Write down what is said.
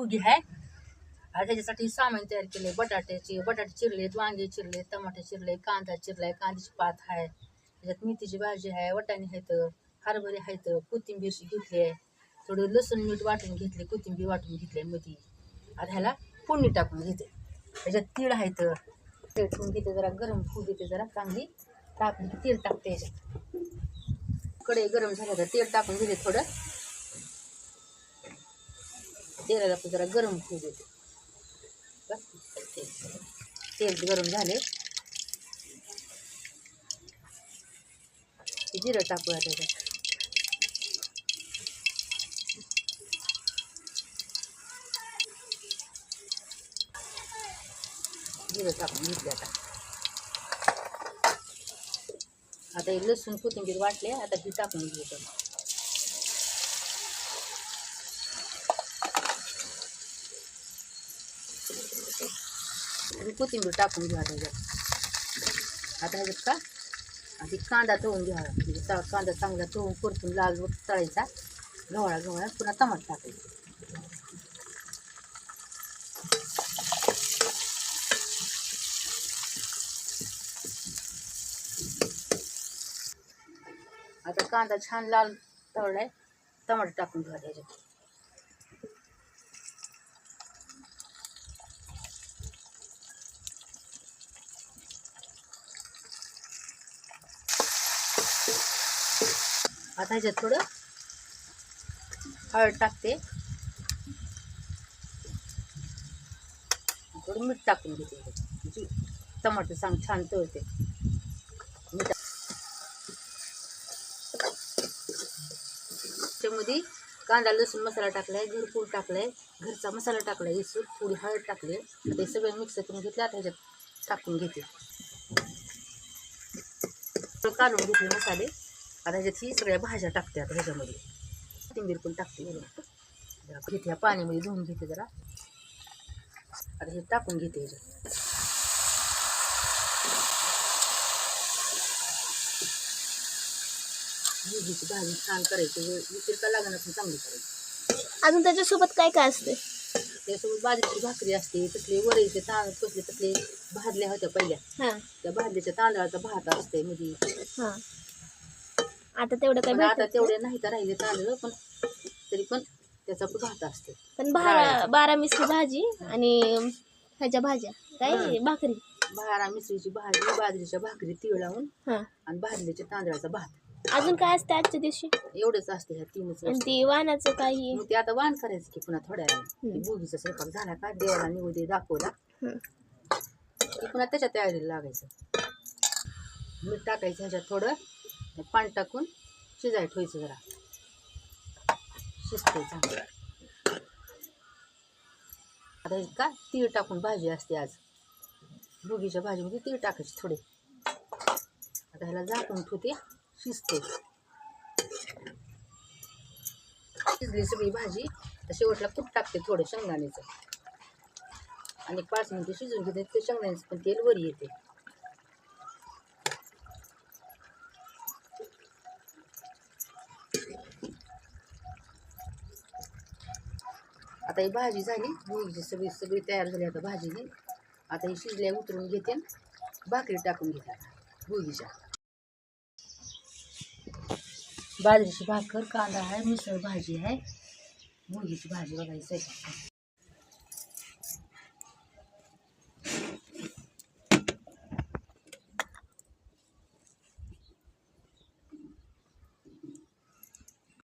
उगी आहे आणि त्याच्यासाठी सामान तयार केले बटाट्याचे बटाटे चिरलेत वांगे चिरले टमाटे चिरले कांदा चिरलाय कांद्याची पात आहे. त्याच्यात मेथीची भाजी आहे वटाणे आहेत हरभरे आहेत कोथिंबीरची घेतली आहे थोडं लसूण मीठ वाटून घेतले कोथिंबीर वाटून घेतली मध्ये. आता ह्याला फोडणी टाकून घेते. त्याच्यात तीळ आहेत. तीळ ठेवून घेते जरा गरम होऊ देते जरा चांगली टाकली तीळ टाकते याच्यात. कडे गरम झालं तर तेल टाकून घेते थोडं. तेलाला आपण जरा गरम होऊ देते. तेल तेल गरम झाले. जिरं टाकूया त्याच्यात जिरं. टाकून घेतलं आता. आता हे लसूण कोथिंबीर वाटले आता ही टाकून घेतो. आणि कोथिंबीर टाकून घ्या त्याच्यात आता ह्याच्यात का आधी कांदा तळून घ्या म्हणजे चा- कांदा चांगला तळून परतून लाल तळायचा गव्हाळा गव्हाळा पुन्हा टमाट टाकायचं आता कांदा छान लाल तळलाय टमाटर टाकून घ्या आता ह्याच्यात थोडं हळद टाकते. थोडं मीठ टाकून घेते. म्हणजे टमाटर सांग छान तळते. मीठ त्याच्यामध्ये कांदा लसूण मसाला टाकलाय घरपूर टाकलाय. घरचा मसाला टाकलाय इसूर थोडी हळद टाकली. ते सगळं मिक्स करून घेतलं आता ह्याच्यात टाकून घेते. काढून घेतले मसाले. आता ह्याच्यात ही सगळ्या भाज्या टाकते आता ह्याच्यामध्ये. कोथिंबीर पण टाकते. जरा घेते ह्या पाण्यामध्ये धुवून घेते जरा. आता हे टाकून घेते ह्याच्यात मुगीची भाजी छान करायची. विचार का लागणार पण चांगली करायची. अजून त्याच्यासोबत काय काय असते त्यासोबत बाजरीची भाकरी असते. तसले वरईचे तांदूळ कसले तसले भाजल्या होत्या पहिल्या. त्या भाजल्याच्या तांदळाचा भात असते हां. आता तेवढं काय पण आता तेवढे नाही. तर राहिले तांदूळ पण तरी पण त्याचा पण भात असते पण बारा बारा मिसळी भाजी आणि ह्याच्या भाज्या काय. भाकरी? भारा मिसळीची भाजी बाजरीच्या भाकरी तीळ लावून हां. आणि भाजल्याच्या तांदळाचा भात. अजून काय असते आजच्या दिवशी? एवढंच असते ह्या तीनच आणि. ती वाहनाचं काही मग ते आता वाण करायचं की पुन्हा थोड्या हम्म. वेळाने भुगीचा स्वयंपाक झाला का? देवाला निवडे दाखवला. हं. की पुन्हा त्याच्या तयारीला लागायचं. मीठ टाकायचं ह्याच्यात थोडं. पाणी टाकून शिजाय ठेवायचं जरा. शिजते चांगलं आता का तीळ टाकून भाजी असते आज. भुगीच्या भाजीमध्ये तीळ टाकायची थोडे. आता ह्याला झाकून ठेवते. शिजते शिजली सगळी भाजी. तर शेवटला कूट टाकते थोडं शेंगदाण्याचं. आणि पाच मिनिटं शिजून घेते. ते शेंगदाण्याचं पण तेल वर येते. आता ही भाजी झाली. भुईची सगळी सगळी तयार झाली आता भाजीने आता ही शिजल्या उतरून घेते भाकरी टाकून घेते आता बाजरीची भाकर कांदा आहे मिसळ भाजी आहे. मुंगीची भाजी बघायची आहे